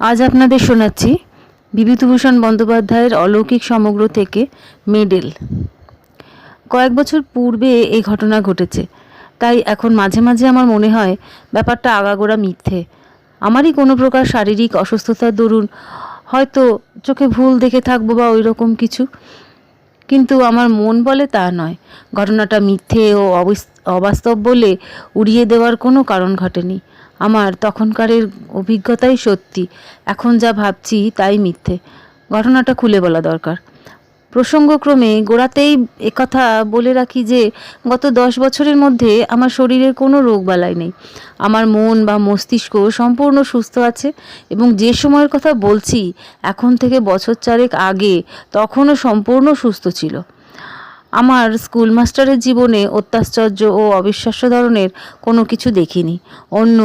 আজ আপনাদের শোনাচ্ছি বিভূতিভূষণ বন্দ্যোপাধ্যায়ের অলৌকিক সমগ্র থেকে মেডেল। কয়েক বছর পূর্বে এই ঘটনা ঘটেছে, তাই এখন মাঝে মাঝে আমার মনে হয় ব্যাপারটা আগাগোড়া মিথ্যে। আমারই কোনো প্রকার শারীরিক অসুস্থতার দরুন হয়তো চোখে ভুল দেখে থাকব বা ওই রকম কিছু, কিন্তু আমার মন বলে তা নয়। ঘটনাটা মিথ্যে ও অবিস- অবাস্তব বলে উড়িয়ে দেওয়ার কোনো কারণ ঘটেনি। আমার তখনকারের অভিজ্ঞতাই সত্যি। এখন যা ভাবছি তাই মিথ্যে। ঘটনাটা খুলে বলা দরকার। প্রসঙ্গক্রমে গোড়াতেই একথা বলে রাখি যে, গত দশ বছরের মধ্যে আমার শরীরের কোনো রোগবালাই নেই। আমার মন বা মস্তিষ্ক সম্পূর্ণ সুস্থ আছে এবং যে সময়ের কথা বলছি, এখন থেকে বছর চারেক আগে তখনও সম্পূর্ণ সুস্থ ছিল। আমার স্কুল মাস্টারের জীবনে অত্যাশ্চর্য ও অবিশ্বাস্য ধরনের কোনো কিছু দেখিনি। অন্য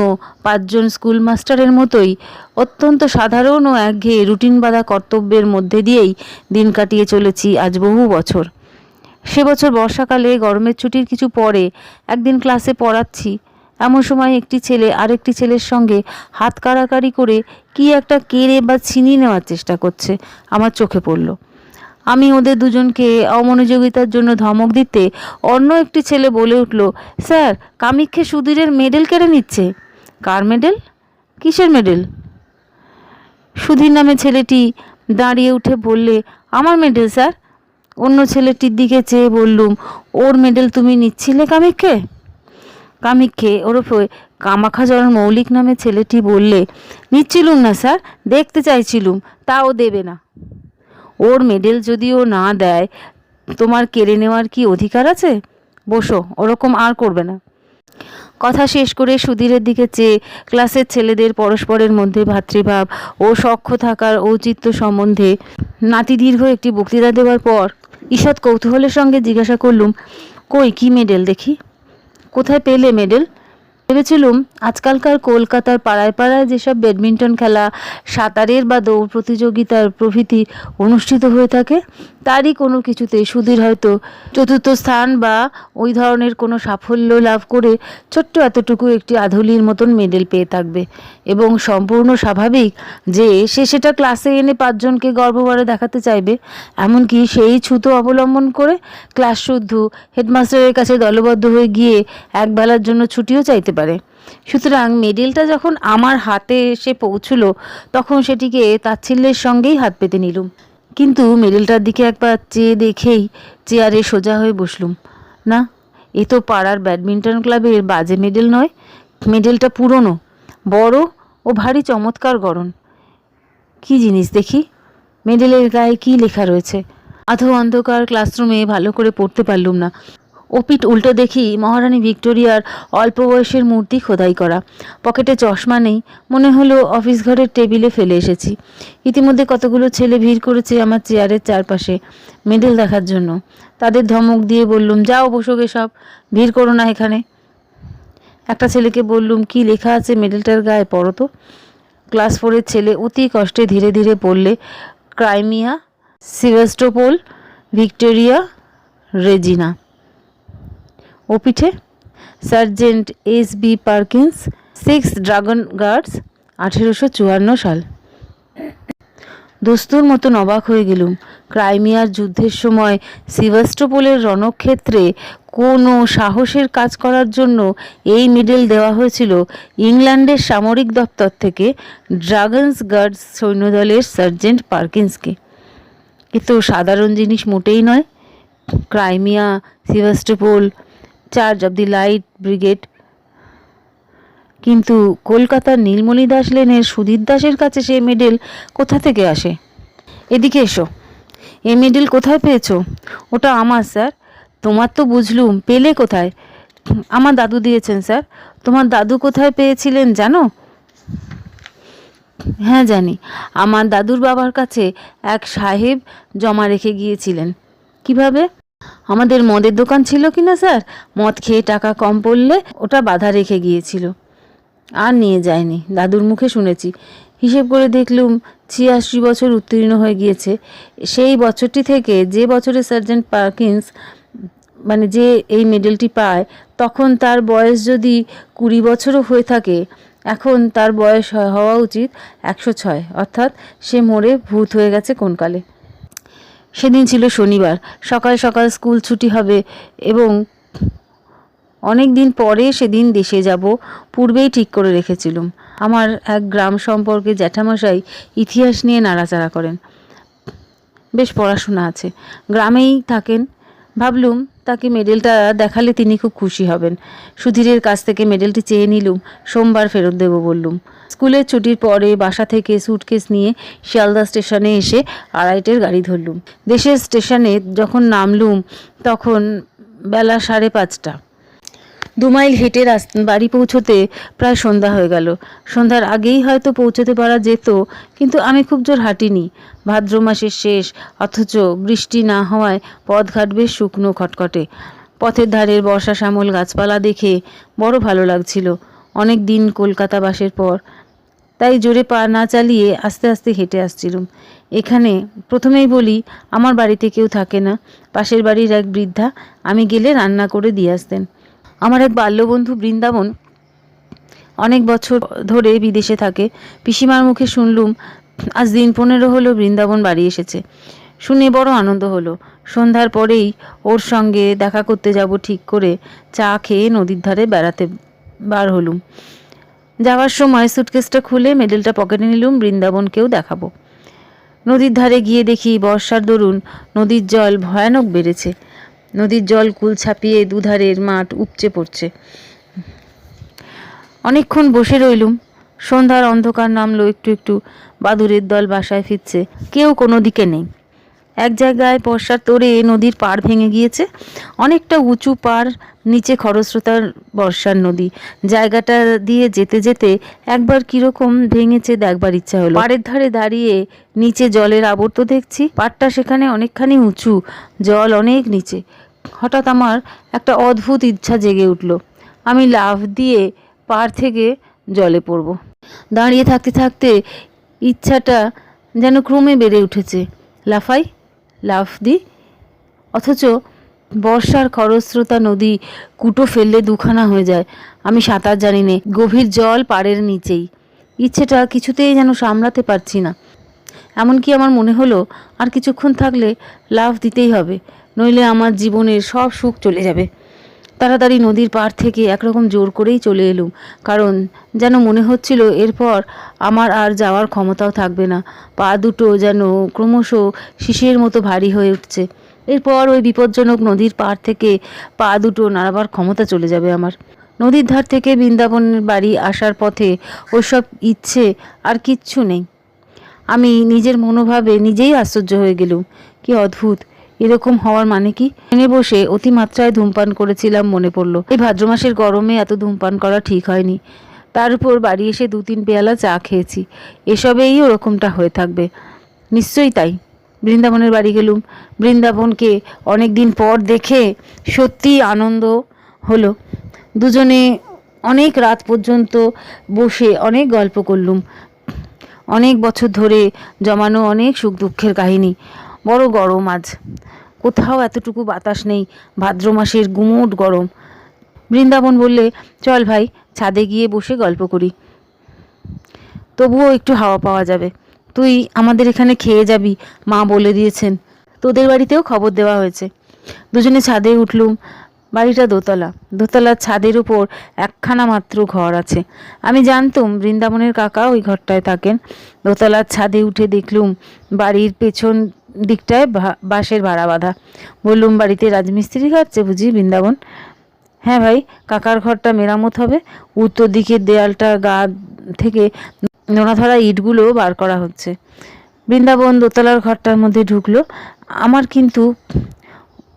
পাঁচজন স্কুল মাস্টারের মতোই অত্যন্ত সাধারণ ও একঘেয়ে রুটিন বাঁধা কর্তব্যের মধ্যে দিয়েই দিন কাটিয়ে চলেছি আজ বহু বছর। সে বছর বর্ষাকালে, গরমের ছুটির কিছু পরে একদিন ক্লাসে পড়াচ্ছি। এমন সময় একটি ছেলে আরেকটি ছেলের সঙ্গে হাত কাড়াকাড়ি করে কি একটা কেড়ে বা ছিনিয়ে নেওয়ার চেষ্টা করছে, আমার চোখে পড়ল। আমি ওদের দুজনকে অমনোযোগিতার জন্য ধমক দিতে অন্য একটি ছেলে বলে উঠল, স্যার কামিক্ষে সুধীরের মেডেল কেড়ে নিচ্ছে। কার মেডেল? কিসের মেডেল? সুধীর নামে ছেলেটি দাঁড়িয়ে উঠে বললে, আমার মেডেল, স্যার। অন্য ছেলেটির দিকে চেয়ে বললুম, ওর মেডেল তুমি নিচ্ছিলে কামিক্ষে কামিক্ষে ওরফে কামাখাজর মৌলিক নামে ছেলেটি বললে, নিচ্ছিলুম না, স্যার, দেখতে চাইছিলুম, তাও দেবে না। ওর মেডেল যদি ও না দেয়, তোমার কেড়ে নেওয়ার কি অধিকার আছে? বসো, ওরকম আর করবে না। কথা শেষ করে সুধীরের দিকে চেয়ে ক্লাসের ছেলেদের পরস্পরের মধ্যে ভাতৃভাব ও সখ্য থাকার ঔচিত্য সম্বন্ধে নাতিদীর্ঘ একটি বক্তৃতা দেওয়ার পর ঈষৎ কৌতূহলের সঙ্গে জিজ্ঞাসা করলুম, কই, কি মেডেল দেখি? কোথায় পেলে মেডেল ভেবেছিলুম আজকালকার কলকাতার পাড়ায় পাড়ায় যেসব ব্যাডমিন্টন খেলা, সাঁতারের বা দৌড় প্রতিযোগিতার প্রভৃতি অনুষ্ঠিত হয়ে থাকে, তারই কোনো কিছুতে সুধীর হয়তো চতুর্থ স্থান বা ওই ধরনের কোনো সাফল্য লাভ করে ছোট্ট এতটুকু একটি আধুলির মতন মেডেল পেয়ে থাকবে। এবং সম্পূর্ণ স্বাভাবিক যে সে সেটা ক্লাসে এনে পাঁচজনকে গর্বভরে দেখাতে চাইবে, এমনকি সেই ছুতো অবলম্বন করে ক্লাস শুদ্ধ হেডমাস্টারের কাছে দলবদ্ধ হয়ে গিয়ে একবেলার জন্য ছুটিও চাইতে পারে। সুতরাং মেডেলটা যখন আমার হাতে এসে পৌঁছলো, তখন সেটিকে তাচ্ছিল্যের সঙ্গেই হাত পেতে নিলুম। কিন্তু মেডেলটার দিকে একবার চেয়ে দেখেই চেয়ারে সোজা হয়ে বসলুম। না, এ তো পাড়ার ব্যাডমিন্টন ক্লাবের বাজে মেডেল নয়, মেডেলটা পুরনো, বড় ও ভারী চমৎকার গড়ন। কি জিনিস দেখি? মেডেলের গায়ে কি লেখা রয়েছে? আধো অন্ধকার ক্লাসরুমে ভালো করে পড়তে পারলুম না। ওপিট উল্টো দেখি মহারানী ভিক্টোরিয়ার অল্প বয়সের মূর্তি খোদাই করা। পকেটে চশমা নেই, মনে হলো অফিস ঘরের টেবিলে ফেলে এসেছি। ইতিমধ্যে কতগুলো ছেলে ভিড় করেছে আমার চেয়ারের চারপাশে মেডেল দেখার জন্য। তাদের ধমক দিয়ে বললুম, যাও বসোগে সব ভিড় করো না এখানে। একটা ছেলেকে বললুম, কি লেখা আছে মেডেলটার গায়ে, পড়ো তো। ক্লাস ফোরের ছেলে অতি কষ্টে ধীরে ধীরে পড়লে ক্রাইমিয়া, সিভাস্টোপোল, ভিক্টোরিয়া, রেজিনা। ও পিঠে? Sergeant S B Perkins, six dragoon guards, আঠেরোশো চুয়ান্ন সাল। দস্তুর মতন অবাক হয়ে গেলুম। ক্রাইমিয়ার যুদ্ধের সময় সিভাস্টোপোলের রণক্ষেত্রে কোনো সাহসের কাজ করার জন্য এই মেডেল দেওয়া হয়েছিল ইংল্যান্ডের সামরিক দপ্তর থেকে ড্রাগনস গার্ডস সৈন্যদলের সার্জেন্ট পার্কিন্সকে। এ তো সাধারণ জিনিস মোটেই নয়। Crimea, Sevastopol charge of the light brigade কিন্তু কলকাতার নীলমণি দাস লেনের সুধীর দাসের কাছে সে মেডেল কোথা থেকে আসে? এদিকে এসো। এ মেডেল কোথায় পেয়েছ? ওটা আমার, স্যার। তোমার তো বুঝলুম, পেলে কোথায়? আমার দাদু দিয়েছেন, স্যার। তোমার দাদু কোথায় পেয়েছিলেন, জানো? হ্যাঁ জানি। আমার দাদুর বাবার কাছে এক সাহেব জমা রেখে গিয়েছিলেন। কীভাবে? আমাদের মদের দোকান ছিল কি না স্যার? মদ খেয়ে টাকা কম পড়লে ওটা বাধা রেখে গিয়েছিল। আর নিয়ে যায়নি। দাদুর মুখে শুনেছি। হিসেব করে দেখলুম ছিয়াশি বছর উত্তীর্ণ হয়ে গিয়েছে। সেই বছরটি থেকে যে বছরে সার্জেন্ট পার্কিন্স মানে যে এই মেডেলটি পায়, তখন তার বয়স যদি কুড়ি বছরও হয়ে থাকে, এখন তার বয়স হওয়া উচিত একশো ছয়। অর্থাৎ সে মরে ভূত হয়ে গেছে কোনকালে। সেদিন ছিল শনিবার। সকাল সকাল স্কুল ছুটি হবে এবং অনেক দিন পরে সেদিন দেশে যাব পূর্বেই ঠিক করে রেখেছিলাম। আমার এক গ্রাম সম্পর্কে জ্যাঠামশাই ইতিহাস নিয়ে নাড়াচাড়া করেন। বেশ পড়াশোনা আছে। গ্রামেই থাকেন। ভাবলুম তাকে মেডেলটা দেখালে তিনি খুব খুশি হবেন। সুধীরের কাছ থেকে মেডেলটি চেয়ে নিলুম, সোমবার ফেরত দেবো বললুম। স্কুলের ছুটির পরে বাসা থেকে সুটকেস নিয়ে শিয়ালদা স্টেশনে এসে আড়াইটের গাড়ি ধরলুম। দেশের স্টেশনে যখন নামলুম, তখন বেলা সাড়ে পাঁচটা। দু মাইল হেঁটে বাড়ি পৌঁছোতে প্রায় সন্ধ্যা হয়ে গেল। সন্ধ্যার আগেই হয়তো পৌঁছতে পারা যেত, কিন্তু আমি খুব জোর হাঁটিনি। ভাদ্র মাসের শেষ, অথচ বৃষ্টি না হওয়ায় পথঘাট বেশ শুকনো খটখটে। পথের ধারের বর্ষা শ্যামল গাছপালা দেখে বড় ভালো লাগছিল। অনেক দিন কলকাতা বাসের পর, তাই জোরে পা না চালিয়ে আস্তে আস্তে হেঁটে আসছিলুম। এখানে প্রথমেই বলি, আমার বাড়িতে কেউ থাকে না। পাশের বাড়ির এক বৃদ্ধা, আমি গেলে রান্না করে দিয়ে আসতেন। আমার এক বাল্যবন্ধু বৃন্দাবন অনেক বছর ধরে বিদেশে থাকে। পিসিমার মুখে শুনলুম, আজ দিন পনেরো হলো বৃন্দাবন বাড়ি এসেছে। শুনে বড় আনন্দ হলো। সন্ধ্যার পরেই ওর সঙ্গে দেখা করতে যাব ঠিক করে চা খেয়ে নদীর ধারে বেড়াতে বার হলুম। যাওয়ার সময় সুটকেসটা খুলে মেডেলটা পকেটে নিলুম, বৃন্দাবনকেও দেখাবো। নদীর ধারে গিয়ে দেখি বর্ষার দরুন নদীর জল ভয়ানক বেড়েছে। নদীর জল কুল ছাপিয়ে দুধারের মাঠ উপচে পড়ছে। অনেকক্ষণ বসে রইলুম। সন্ধ্যার অন্ধকার নামলো একটু একটু। বাদুরের দল বাসায় ফিরছে। কেউ কোনো দিকে নেই। এক জায়গায় বর্ষার তোরে নদীর পাড় ভেঙে গিয়েছে। অনেকটা উঁচু পাড় নিচে খরস্রোতার বর্ষার নদী। জায়গাটা দিয়ে যেতে যেতে একবার কীরকম ভেঙেছে দেখবার ইচ্ছা হলো। পাড়ের ধারে দাঁড়িয়ে নিচে জলের আবর্ত দেখছি। পাড়টা সেখানে অনেকখানি উঁচু, জল অনেক নিচে। হঠাৎ আমার একটা অদ্ভুত ইচ্ছা জেগে উঠল। আমি লাফ দিয়ে পাড় থেকে জলে পড়ব। দাঁড়িয়ে থাকতে থাকতে ইচ্ছাটা যেন ক্রমে বেড়ে উঠেছে। লাফাই, লাফ দি অথচ বর্ষার খরস্রোতা নদী কুটো ফেললে দুখানা হয়ে যায়। আমি সাঁতার জানি নে গভীর জল পাড়ের নিচেই। ইচ্ছেটা কিছুতেই যেন সামলাতে পারছি না। এমনকি আমার মনে হলো, আর কিছুক্ষণ থাকলে লাভ দিতেই হবে, নইলে আমার জীবনের সব সুখ চলে যাবে। তাড়াতাড়ি নদীর পাড় থেকে একরকম জোর করেই চলে এলুম, কারণ যেন মনে হচ্ছিল এরপর আমার আর যাওয়ার ক্ষমতাও থাকবে না। পা দুটো যেন ক্রমশ শিশের মতো ভারী হয়ে উঠছে। এরপর ওই বিপজ্জনক নদীর পাড় থেকে পা দুটো নাড়াবার ক্ষমতা চলে যাবে আমার। নদীর ধার থেকে বৃন্দাবনের বাড়ি আসার পথে ওসব ইচ্ছে আর কিচ্ছু নেই। আমি নিজের মনোভাবে নিজেই আশ্চর্য হয়ে গেলুম। কি অদ্ভুত! এরকম হওয়ার মানে কি? ট্রেনে বসে অতিমাত্রায় ধূমপান করেছিলাম মনে পড়ল। এই ভাদ্র মাসের গরমে এত ধূমপান করা ঠিক হয়নি। তার উপর বাড়ি এসে দু তিন পেয়ালা চা খেয়েছি। এসবেই ওরকমটা হয়ে থাকবে। নিশ্চয়ই তাই। বৃন্দাবনের বাড়ি গেলুম। বৃন্দাবনকে অনেক দিন পর দেখে সত্যি আনন্দ হলো। দুজনে অনেক রাত পর্যন্ত বসে অনেক গল্প করলুম। অনেক বছর ধরে জমানো অনেক সুখ দুঃখের কাহিনী। বড় গরম আজ। কোথাও এতটুকু বাতাস নেই। ভাদ্র মাসের গুমোট গরম। বৃন্দাবন বললে, চল ভাই, ছাদে গিয়ে বসে গল্প করি। তবুও একটু হাওয়া পাওয়া যাবে। তুই আমাদের এখানে খেয়ে যাবি, মা বলে দিয়েছেন। তোদের বাড়িতেও খবর দেওয়া হয়েছে। দুজনে ছাদে উঠলুম। বাড়িটা দোতলা। দোতলার ছাদের উপর একখানা মাত্র ঘর আছে। আমি জানতুম বৃন্দাবনের কাকা ওই ঘরটায় থাকেন। দোতলার ছাদে উঠে দেখলুম বাড়ির পেছন দিকটায় বাঁশের ভাড়া বাঁধা। বললুম, বাড়িতে রাজমিস্ত্রি খাচ্ছে বুঝি বৃন্দাবন? হ্যাঁ ভাই, কাকার ঘরটা মেরামত হবে। উত্তর দিকের দেয়ালটা গা থেকে নোনা ধরা ইটগুলো বার করা হচ্ছে। বৃন্দাবন দোতলার ঘরটার মধ্যে ঢুকলো। আমার কিন্তু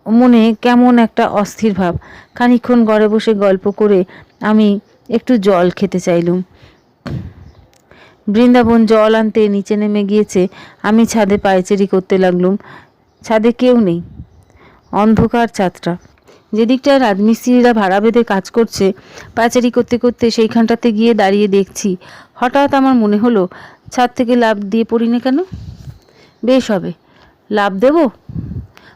মনে কেমন একটা অস্থির ভাব। খানিকক্ষণ ঘরে বসে গল্প করে আমি একটু জল খেতে চাইলুম। বৃন্দাবন জল আনতে নিচে নেমে গিয়েছে। আমি ছাদে পায়চারি করতে লাগলুম। ছাদে কেউ নেই। অন্ধকার ছাদটা। যেদিকটায় রাজমিস্ত্রিরা ভাড়া বেঁধে কাজ করছে পাচারি করতে করতে সেইখানটাতে গিয়ে দাঁড়িয়ে দেখছি হঠাৎ আমার মনে হলো, ছাদ থেকে লাভ দিয়ে পড়ি না কেন? বেশ হবে। লাভ দেব?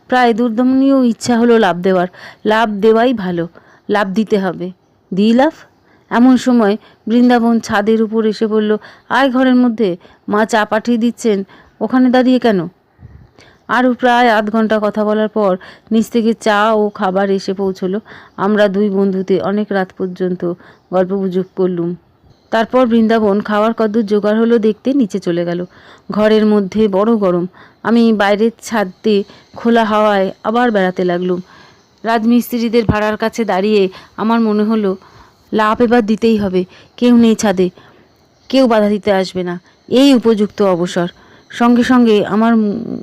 প্রায় দুর্দমনীয় ইচ্ছা হলো লাভ দেওয়ার। লাভ দেওয়াই ভালো। লাভ দিতে হবে। দিই লাভ এমন সময় বৃন্দাবন ছাদের উপর এসে বলল, আয় ঘরের মধ্যে। মা চা পাঠিয়ে দিচ্ছেন। ওখানে দাঁড়িয়ে কেন? আরও প্রায় আধ ঘণ্টা কথা বলার পর নিচ থেকে চা ও খাবার এসে পৌঁছলো। আমরা দুই বন্ধুতে অনেক রাত পর্যন্ত গল্পগুজব করলুম। তারপর বৃন্দাবন খাওয়ার কদ্দূর জোগাড় হলো দেখতে নিচে চলে গেল। ঘরের মধ্যে বড় গরম। আমি বাইরের ছাদতে খোলা হাওয়ায় আবার বেড়াতে লাগলুম। রাজমিস্ত্রিদের ভাড়ার কাছে দাঁড়িয়ে আমার মনে হলো, লাভ এবার দিতেই হবে। কেউ নেই ছাদে। কেউ বাধা দিতে আসবে না। এই উপযুক্ত অবসর। সঙ্গে সঙ্গে আমার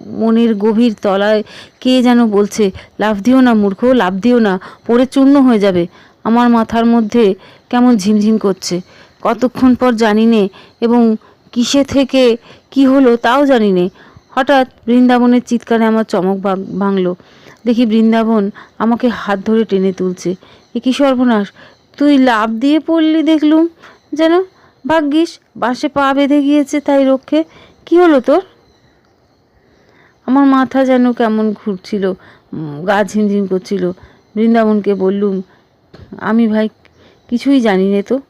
মনের গভীর তলায় কে যেন বলছে, লাভ দিও না মূর্খ, লাভ দিও না। পরে চূর্ণ হয়ে যাবে। আমার মাথার মধ্যে কেমন ঝিমঝিম করছে। কতক্ষণ পর জানি নে এবং কিসে থেকে কি হলো তাও জানি নে হঠাৎ বৃন্দাবনের চিৎকারে আমার চমক ভাঙ- ভাঙলো। দেখি বৃন্দাবন আমাকে হাত ধরে টেনে তুলছে। এ কি সর্বনাশ? তুই লাভ দিয়ে পড়লি দেখলুম। যেন ভাগ্যিস বাসে পা বেঁধে গিয়েছে তাই রক্ষে। কি হলো তোর? আমার মাথা যেন কেমন ঘুরছিল গা ঝিমঝিম করছিল। বৃন্দাবনকে বললুম, আমি ভাই কিছুই জানি নে তো।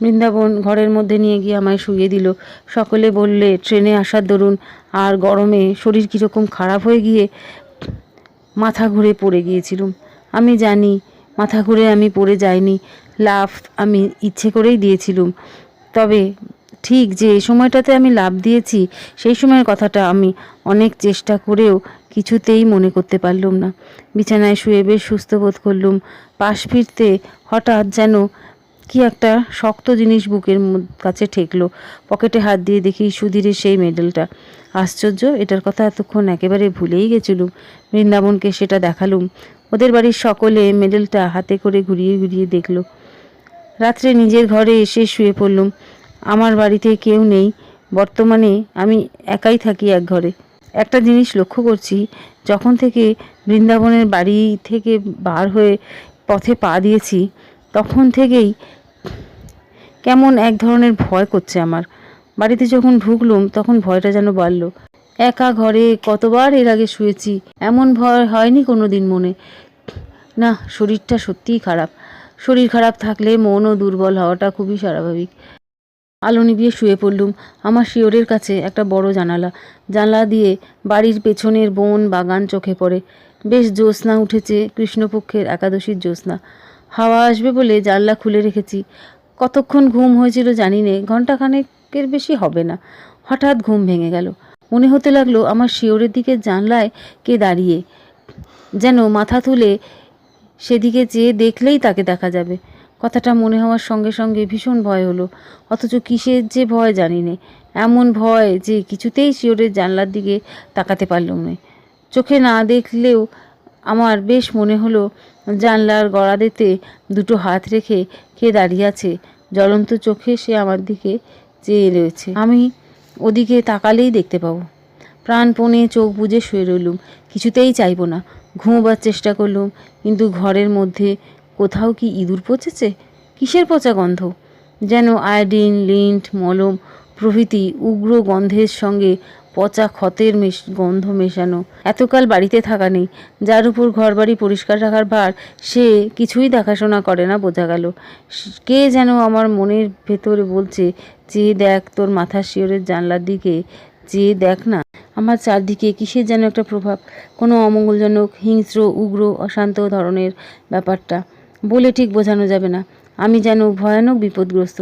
বৃন্দাবন ঘরের মধ্যে নিয়ে গিয়ে আমায় শুয়ে দিল। সকলে বললে, ট্রেনে আসার দরুন, আর গরমে শরীর কীরকম খারাপ হয়ে গিয়ে মাথা ঘুরে পড়ে গিয়েছিলুম। আমি জানি, মাথা ঘুরে আমি পড়ে যাইনি, লাফ আমি ইচ্ছে করেই দিয়েছিলুম। তবে ঠিক যে সময়টাতে আমি লাভ দিয়েছি, সেই সময়ের কথাটা আমি অনেক চেষ্টা করেও কিছুতেই মনে করতে পারলুম না। বিছানায় শুয়ে বেশ সুস্থ বোধ করলুম। পাশ ফিরতে হঠাৎ যেন কি একটা শক্ত জিনিস বুকের কাছে ঠেকলো। পকেটে হাত দিয়ে দেখি সুধীরের সেই মেডেলটা। আশ্চর্য, এটার কথা এতক্ষণ একেবারে ভুলেই গেছিলুম। বৃন্দাবনকে সেটা দেখালুম। ওদের বাড়ির সকলে মেডেলটা হাতে করে ঘুরিয়ে ঘুরিয়ে দেখল। রাত্রে নিজের ঘরে এসে শুয়ে পড়লুম। আমার বাড়িতে কেউ নেই। বর্তমানে আমি একাই থাকি এক ঘরে। একটা জিনিস লক্ষ্য করছি, যখন থেকে বৃন্দাবনের বাড়ি থেকে বার হয়ে পথে পা দিয়েছি, তখন থেকেই কেমন এক ধরনের ভয় করছে আমার। বাড়িতে যখন ঢুকলুম, তখন ভয়টা যেন বাড়লো। একা ঘরে কতবার এর আগে শুয়েছি, এমন ভয় হয়নি কোনো দিন মনে। না, শরীরটা সত্যিই খারাপ। শরীর খারাপ থাকলে মনও দুর্বল হওয়াটা খুবই স্বাভাবিক। আলো নিভিয়ে শুয়ে পড়লুম। আমার শিওরের কাছে একটা বড় জানালা। জানলা দিয়ে বাড়ির পেছনের বন বাগান চোখে পড়ে। বেশ জ্যোৎস্না উঠেছে কৃষ্ণপক্ষের একাদশীর জ্যোৎস্না। হাওয়া আসবে বলে জানলা খুলে রেখেছি। কতক্ষণ ঘুম হয়েছিল জানি নে ঘণ্টাখানেকের বেশি হবে না। হঠাৎ ঘুম ভেঙে গেল। মনে হতে লাগল, আমার শিওরের দিকে জানলায় কে দাঁড়িয়ে যেন মাথা তুলে সেদিকে চেয়ে দেখলেই তাকে দেখা যাবে। কথাটা মনে হওয়ার সঙ্গে সঙ্গে ভীষণ ভয় হলো। অথচ কিসের যে ভয় জানি নে এমন ভয় যে কিছুতেই শিওরের জানলার দিকে তাকাতে পারলুম না। চোখে না দেখলেও আমার বেশ মনে হলো জানলার গড়াদেতে দুটো হাত রেখে কে দাঁড়িয়ে আছে। জ্বলন্ত চোখে সে আমার দিকে চেয়ে রয়েছে। আমি ওদিকে তাকালেই দেখতে পাবো। প্রাণপণে চোখ বুজে শুয়ে রইলুম। কিছুতেই চাইব না। ঘুমোবার চেষ্টা করলুম, কিন্তু ঘরের মধ্যে কোথাও কি ইঁদুর পচেছে? কিসের পচা গন্ধ? যেন আয়োডিন, লিন্ট, মলম প্রভৃতি উগ্র গন্ধের সঙ্গে পচা ক্ষতের গন্ধ মেশানো। এতকাল বাড়িতে থাকা নেই। যার উপর ঘরবাড়ি পরিষ্কার রাখার ভার, সে কিছুই দেখাশোনা করে না বোঝা গেল। কে যেন আমার মনের ভেতরে বলছে, যে দেখ তোর মাথার শিওরের জানলার দিকে, যে দেখ না, আমার চারদিকে কিসের যেন একটা প্রভাব, কোনো অমঙ্গলজনক, হিংস্র, উগ্র, অশান্ত ধরনের ব্যাপারটা। বলে ঠিক বোঝানো যাবে না। আমি যেন ভয়ানক বিপদগ্রস্ত।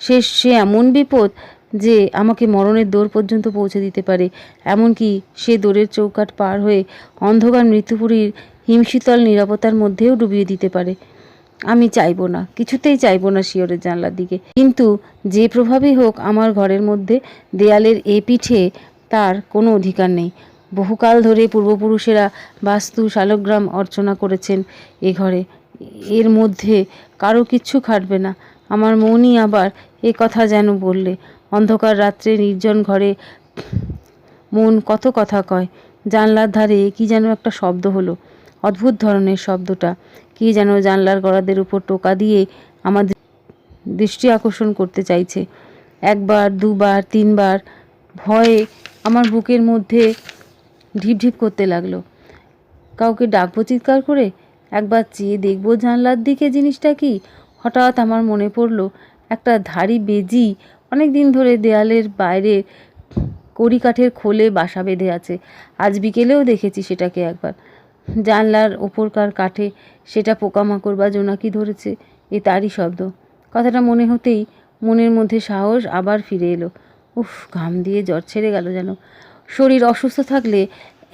সে সে এমন বিপদ যে আমাকে মরণের দৌড় পর্যন্ত পৌঁছে দিতে পারে। এমনকি সে দৌড়ের চৌকাট পার হয়ে অন্ধকার মৃত্যুপুরীর হিমশীতল নিরাপত্তার মধ্যেও ডুবিয়ে দিতে পারে। আমি চাইব না, কিছুতেই চাইব না শিওরের জানলার দিকে। কিন্তু যে প্রভাবই হোক আমার ঘরের মধ্যে দেয়ালের এ পিঠে তার কোনো অধিকার নেই। বহুকাল ধরে পূর্বপুরুষেরা বাস্তু শালগ্রাম অর্চনা করেছেন এ ঘরে। এর মধ্যে কারও কিচ্ছু খাটবে না। আমার মনই আবার এ কথা যেন বললে। অন্ধকার রাত্রে নির্জন ঘরে মন কত কথা কয়। জানলার ধারে কি যেন একটা শব্দ হলো। অদ্ভুত ধরনের শব্দটা। কি যেন জানলার গড়াদের উপর টোকা দিয়ে আমাদের দৃষ্টি আকর্ষণ করতে চাইছে। একবার, দুবার, তিনবার ভয়ে আমার বুকের মধ্যে ঢিপ ঢিপ করতে লাগল। কাউকে ডাকবো চিৎকার করে? একবার চেয়ে দেখব জানলার দিকে জিনিসটা কি? হঠাৎ আমার মনে পড়ল, একটা ধাড়ি বেজি অনেক দিন ধরে দেয়ালের বাইরে কড়িকাঠের খোলে বাসা বেঁধে আছে। আজ বিকেলেও দেখেছি সেটাকে একবার। জানলার ওপরকার কাঠে সেটা পোকামাকড় বা জোনাকি ধরেছে, এ তারই শব্দ। কথাটা মনে হতেই মনের মধ্যে সাহস আবার ফিরে এলো। উফ, ঘাম দিয়ে জ্বর ছেড়ে গেল যেন। শরীর অসুস্থ থাকলে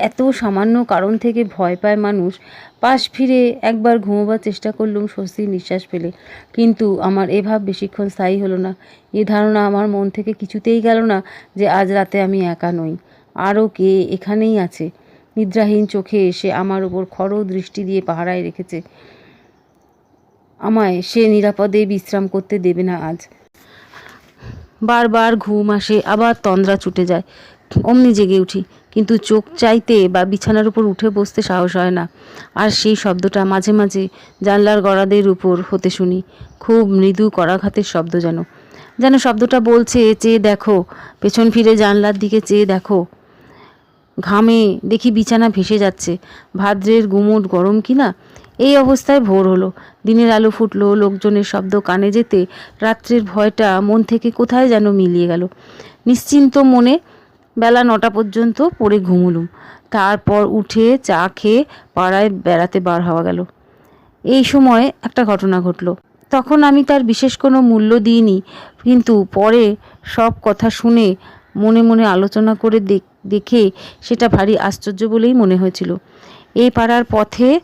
এত সামান্য কারণ থেকে ভয় পায় মানুষ। পাশ ফিরে একবার ঘুমোবার চেষ্টা করলুম, স্বস্তির নিঃশ্বাস ফেলে। কিন্তু আমার এ ভাব বেশিক্ষণ স্থায়ী হলো না। এ ধারণা আমার মন থেকে কিছুতেই গেল না যে আজ রাতে আমি একা নই। আরও কে এখানেই আছে? নিদ্রাহীন চোখে এসে আমার উপর খড় দৃষ্টি দিয়ে পাহারায় রেখেছে। আমায় সে নিরাপদে বিশ্রাম করতে দেবে না আজ। বারবার ঘুম আসে, আবার তন্দ্রা ছুটে যায়। অমনি জেগে উঠি। কিন্তু চোখ চাইতে বা বিছানার উপর উঠে বসতে সাহস হয় না। আর সেই শব্দটা মাঝে মাঝে জানলার গড়াদের উপর হতে শুনি। খুব মৃদু করাঘাতের শব্দ যেন। যেন শব্দটা বলছে, চেয়ে দেখো। পেছন ফিরে জানলার দিকে চেয়ে দেখো। ঘামে দেখি বিছানা ভেসে যাচ্ছে। ভাদ্রের গুমোট গরম কিনা এই অবস্থায় ভোর হলো। দিনের আলো ফুটলো, লোকজনের শব্দ কানে যেতে, রাত্রের ভয়টা মন থেকে কোথায় যেন মিলিয়ে গেল। নিশ্চিন্ত মনে বেলা নটা পর্যন্ত পড়ে ঘুমুলুম। তারপর উঠে চা খেয়ে পাড়ায় বেড়াতে বার হওয়া গেল। এই সময় একটা ঘটনা ঘটলো। তখন আমি তার বিশেষ কোনো মূল্য দিইনি, কিন্তু পরে সব কথা শুনে মনে মনে আলোচনা করে দেখ- সেটা ভারী আশ্চর্য বলেই মনে হয়েছিল। এই পাড়ার পথে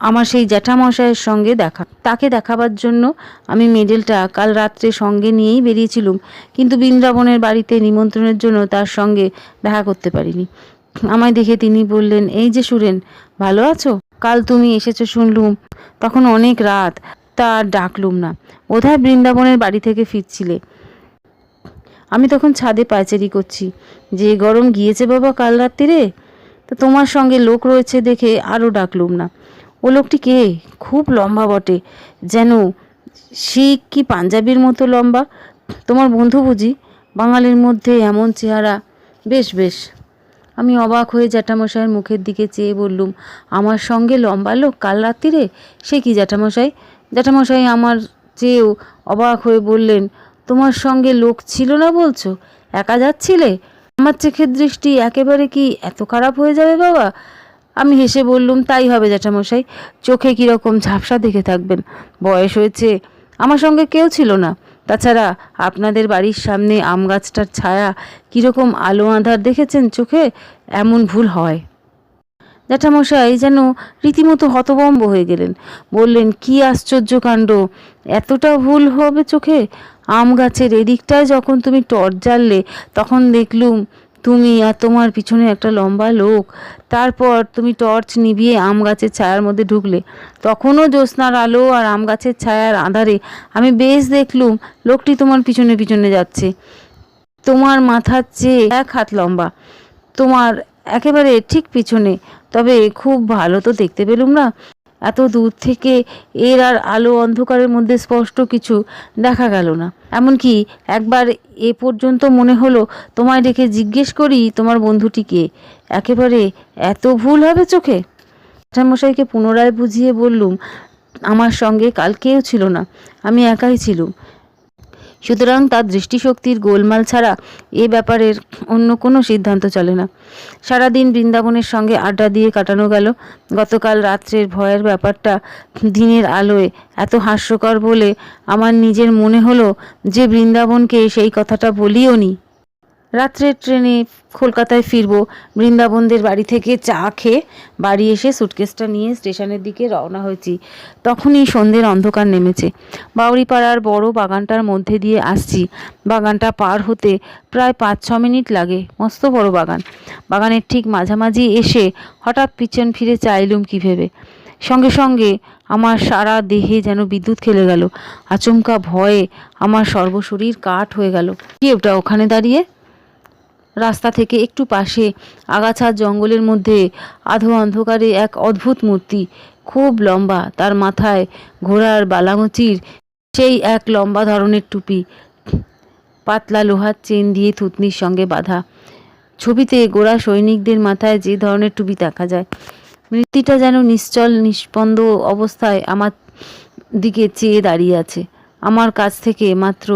আমার সেই জ্যাঠামশাইয়ের সঙ্গে দেখা। তাকে দেখাবার জন্য আমি মেডেলটা কাল রাত্রে সঙ্গে নিয়েই বেরিয়েছিলুম, কিন্তু বৃন্দাবনের বাড়িতে নিমন্ত্রণের জন্য তার সঙ্গে দেখা করতে পারিনি। আমায় দেখে তিনি বললেন, এই যে সুরেন, ভালো আছো? কাল তুমি এসেছ শুনলুম, তখন অনেক রাত, তা আর ডাকলুম না। বোধহয় বৃন্দাবনের বাড়ি থেকে ফিরছিলে। আমি তখন ছাদে পায়চারি করছি। যে গরম গিয়েছে বাবা কাল রাত্রিরে তো তোমার সঙ্গে লোক রয়েছে দেখে আরও ডাকলুম না। ও লোকটি কে? খুব লম্বা বটে। যেন শিখ কি পাঞ্জাবির মতো লম্বা? তোমার বন্ধু বুঝি? বাঙালির মধ্যে এমন চেহারা। বেশ বেশ। আমি অবাক হয়ে জ্যাঠামশাইয়ের মুখের দিকে চেয়ে বললুম, আমার সঙ্গে লম্বা লোক কাল রাত্রিরে সে কি জ্যাঠামশাই? জ্যাঠামশাই আমার চেয়েও অবাক হয়ে বললেন, তোমার সঙ্গে লোক ছিল না বলছো? একা যাচ্ছিলে? আমার চোখের দৃষ্টি একেবারে কি এত খারাপ হয়ে যাবে বাবা? আমি হেসে বললুম, তাই হবে জ্যাঠামশাই। চোখে কীরকম ঝাপসা দেখে থাকবেন। বয়স হয়েছে, আমার সঙ্গে কেউ ছিল না। তাছাড়া আপনাদের বাড়ির সামনে আম গাছটার ছায়া কীরকম আলো আঁধার দেখেছেন চোখে? এমন ভুল হয়। জ্যাঠামশাই যেন রীতিমতো হতভম্ব হয়ে গেলেন। বললেন, কি আশ্চর্য কাণ্ড! এতটা ভুল হবে চোখে? আম গাছের এদিকটায় যখন তুমি টর্চ জ্বাললে, তখন দেখলুম তুমি আর তোমার পিছনে একটা লম্বা লোক। তারপর তুমি টর্চ নিভিয়ে আম গাছের ছায়ার মধ্যে ঢুকলে। তখনও জ্যোৎস্নার আলো আর আম গাছের ছায়ার আঁধারে আমি বেশ দেখলুম লোকটি তোমার পিছনে পিছনে যাচ্ছে। তোমার মাথার চেয়ে এক হাত লম্বা। তোমার একেবারে ঠিক পিছনে। তবে খুব ভালো তো দেখতে পেলুম না? এত দূর থেকে এর আর আলো অন্ধকারের মধ্যে স্পষ্ট কিছু দেখা গেল না। এমনকি একবার এ পর্যন্ত মনে হলো, তোমায় ডেকে জিজ্ঞেস করি, তোমার বন্ধুটিকে একেবারে এত ভুল হবে চোখে? ঠামশাইকে পুনরায় বুঝিয়ে বললুম, আমার সঙ্গে কাল কেউ ছিল না, আমি একাই ছিলুম। সুতরাং তার দৃষ্টিশক্তির গোলমাল ছাড়া এ ব্যাপারের অন্য কোনো সিদ্ধান্ত চলে না। সারাদিন বৃন্দাবনের সঙ্গে আড্ডা দিয়ে কাটানো গেল। গতকাল রাত্রের ভয়ের ব্যাপারটা দিনের আলোয় এত হাস্যকর বলে আমার নিজের মনে হলো যে বৃন্দাবনকে সেই কথাটা বলিও নি রাত্রের ট্রেনে কলকাতায় ফিরবো। বৃন্দাবনদের বাড়ি থেকে চা খেয়ে বাড়ি এসে সুটকেসটা নিয়ে স্টেশনের দিকে রওনা হয়েছি। তখনই সন্ধ্যের অন্ধকার নেমেছে। বাউরিপাড়ার বড় বাগানটার মধ্যে দিয়ে আসছি। বাগানটা পার হতে প্রায় পাঁচ ছ মিনিট লাগে। মস্ত বড় বাগান। বাগানের ঠিক মাঝামাঝি এসে হঠাৎ পিছন ফিরে চাইলুম কি ভেবে। সঙ্গে সঙ্গে আমার সারা দেহে যেন বিদ্যুৎ খেলে গেল। আচমকা ভয়ে আমার সর্বশরীর কাঠ হয়ে গেল। কি ওটা ওখানে দাঁড়িয়ে? রাস্তা থেকে একটু পাশে আগাছার জঙ্গলের মধ্যে আধো অন্ধকারে এক অদ্ভুত মূর্তি, খুব লম্বা, তার মাথায় ঘোড়ার বালামচির, সেই এক লম্বা ধরনের টুপি, পাতলা লোহার চেন দিয়ে থুতনির সঙ্গে বাঁধা। ছবিতে গোড়া সৈনিকদের মাথায় যে ধরনের টুপি দেখা যায়। মূর্তিটা যেন নিশ্চল, নিষ্পন্দ অবস্থায় আমার দিকে চেয়ে দাঁড়িয়ে আছে। আমার কাছ থেকে মাত্র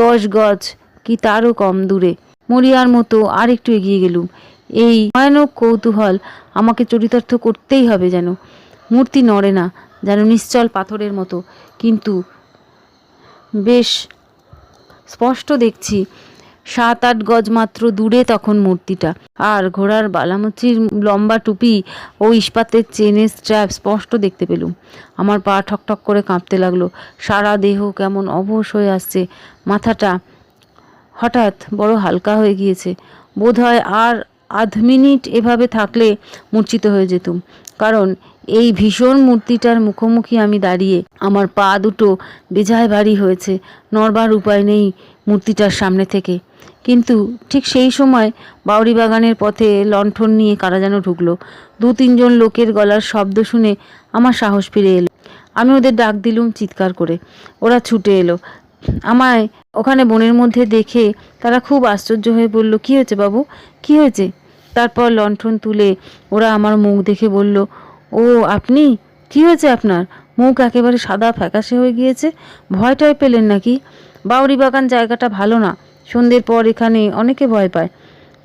দশ গজ, কি তারও কম দূরে। মরিয়ার মতো আর একটু এগিয়ে গেলুম। এই ভয়ানক কৌতূহল আমাকে চরিতার্থ করতেই হবে যেন। মূর্তি নড়ে না, যেন নিশ্চল পাথরের মতো। কিন্তু বেশ স্পষ্ট দেখছি, সাত আট গজ মাত্র দূরে তখন মূর্তিটা। আর ঘোড়ার বালামুচির লম্বা টুপি ও ইস্পাতের চেনের স্ট্র্যাপ স্পষ্ট দেখতে পেলুম। আমার পা ঠকঠক করে কাঁপতে লাগল। সারা দেহ কেমন অবশ হয়ে আসছে। মাথাটা হঠাৎ বড় হালকা হয়ে গিয়েছে। বোধহয় আর আধ মিনিট এভাবে থাকলে মূর্ছিত হয়ে যেতুম। কারণ এই ভীষণ মূর্তিটার মুখোমুখি আমি দাঁড়িয়ে আমার পা দুটো বেজায় ভারী হয়েছে, নড়বার উপায় নেই মূর্তিটার সামনে থেকে। কিন্তু ঠিক সেই সময় বাউরি বাগানের পথে লণ্ঠন নিয়ে কারা যেন ঢুকলো। দু তিনজন লোকের গলার শব্দ শুনে আমার সাহস ফিরে এলো। আমি ওদের ডাক দিলুম চিৎকার করে। ওরা ছুটে এলো। আমায় ওখানে বনের মধ্যে দেখে তারা খুব আশ্চর্য হয়ে বলল, কি হয়েছে বাবু? কি হয়েছে? তারপর লণ্ঠন তুলে ওরা আমার মুখ দেখে বলল, ও, আপনি? কি হয়েছে আপনার? মুখ একেবারে সাদা ফ্যাকাশে হয়ে গিয়েছে? ভয় টয় পেলেন নাকি? বাউরি বাগান জায়গাটা ভালো না। সন্ধ্যের পর এখানে অনেকে ভয় পায়।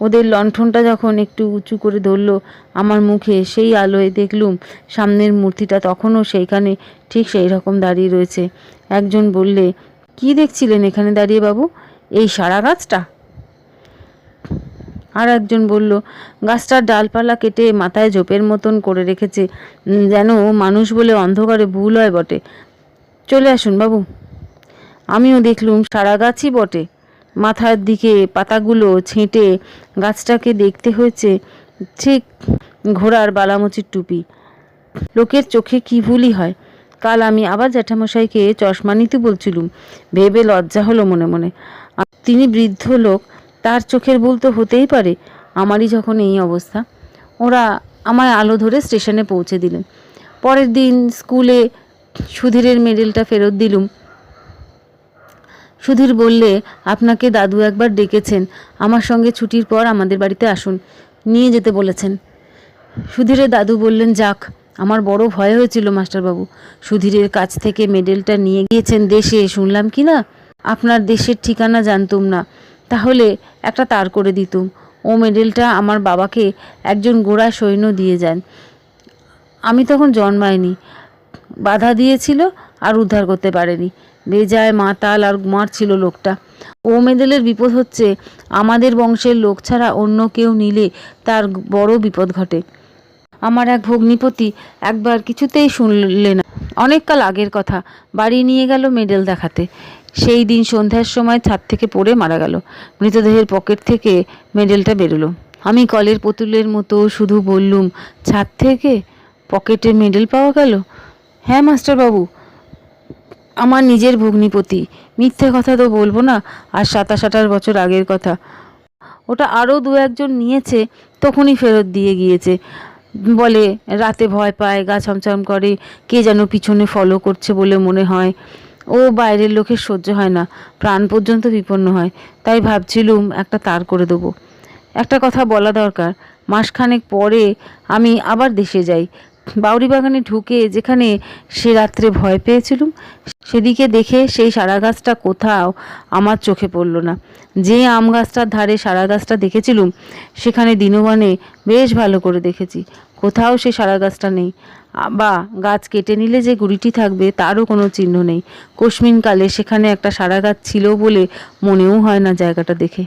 ওদের লণ্ঠনটা যখন একটু উঁচু করে ধরলো, আমার মুখে সেই আলোয় দেখলুম, সামনের মূর্তিটা তখনও সেইখানে ঠিক সেই রকম দাঁড়িয়ে রয়েছে। একজন বললে কি দেখছিলেন এখানে দাঁড়িয়ে বাবু? এই সারা গাছটা? আর একজন বলল, গাছটার ডালপালা কেটে মাথায় ঝোপের মতন করে রেখেছে। যেন মানুষ বলে অন্ধকারে ভুল হয় বটে। চলে আসুন বাবু। আমিও দেখলুম সারা গাছই বটে। মাথার দিকে পাতাগুলো ছেঁটে গাছটাকে দেখতে হয়েছে। ঠিক ঘোড়ার বালামচির টুপি। লোকের চোখে কি ভুলই হয়। কাল আমি আবার জ্যাঠামশাইকে চশমা নিতে বলছিলুম। ভেবে লজ্জা হলো মনে মনে। তিনি বৃদ্ধ লোক, তার চোখের ভুল তো হতেই পারে আমারই যখন এই অবস্থা। ওরা আমায় আলো ধরে স্টেশনে পৌঁছে দিলেন। পরের দিন স্কুলে সুধীরের মেডেলটা ফেরত দিলুম। সুধীর বললে, আপনাকে দাদু একবার ডেকেছেন, আমার সঙ্গে ছুটির পর আমাদের বাড়িতে আসুন, নিয়ে যেতে বলেছেন। সুধীরের দাদু বললেন, যাক আমার বড় ভয় হয়েছিল, মাস্টারবাবু। সুধীরের কাছ থেকে মেডেলটা নিয়ে গিয়েছেন দেশে, শুনলাম কি না? আপনার দেশের ঠিকানা জানতুম না। তাহলে একটা তার করে দিতুম। ও মেডেলটা আমার বাবাকে একজন গোড়া সৈন্য দিয়ে যান। আমি তখন জন্মায়নি বাধা দিয়েছিল আর উদ্ধার করতে পারেনি। বেজায় মাতাল আর মারছিল লোকটা। ও মেডেলের বিপদ হচ্ছে, আমাদের বংশের লোক ছাড়া অন্য কেউ নিলে তার বড় বিপদ ঘটে। আমার এক ভগ্নিপতি একবার কিছুতেই শুনলে না। অনেককাল আগের কথা, বাড়ি নিয়ে গেল মেডেল দেখাতে। সেই দিন সন্ধ্যার সময় ছাদ থেকে পড়ে মারা গেল। মৃতদেহের পকেট থেকে মেডেলটা বেরোলো। আমি কলের পুতুলের মতো শুধু বললুম, ছাদ থেকে পকেটে মেডেল পাওয়া গেল? হ্যাঁ মাস্টারবাবু। আমার নিজের ভগ্নিপতি। মিথ্যে কথা তো বলব না, আর সাতাশ আঠাশ বছর আগের কথা। ওটা আরও দু একজন নিয়েছে, তখনই ফেরত দিয়ে গিয়েছে। বলে, রাতে ভয় পায়, গা ছমছম করে, কে যেন পিছনে ফলো করছে বলে মনে হয়। ও বাইরের লোকের সহ্য হয় না, প্রাণ পর্যন্ত বিপন্ন হয়। তাই ভাবছিলুম একটা তার করে দেবো। একটা কথা বলা দরকার, মাসখানেক পরে আমি আবার দেশে যাই। বাউরি বাগানে ঢুকে যেখানে সে রাত্রে ভয় পেয়েছিলুম, সেদিকে দেখে সেই সারা গাছটা কোথাও আমার চোখে পড়ল না। যে আম গাছটার ধারে সারা গাছটা দেখেছিলুম, সেখানে দিনবানে বেশ ভালো করে দেখেছি। কোথাও সে সারা গাছটা নেই। বা গাছ কেটে নিলে যে গুড়িটি থাকবে, তারও কোনো চিহ্ন নেই। কোশমিনকালে সেখানে একটা সারা গাছ ছিল বলে মনেও হয় না জায়গাটা দেখে।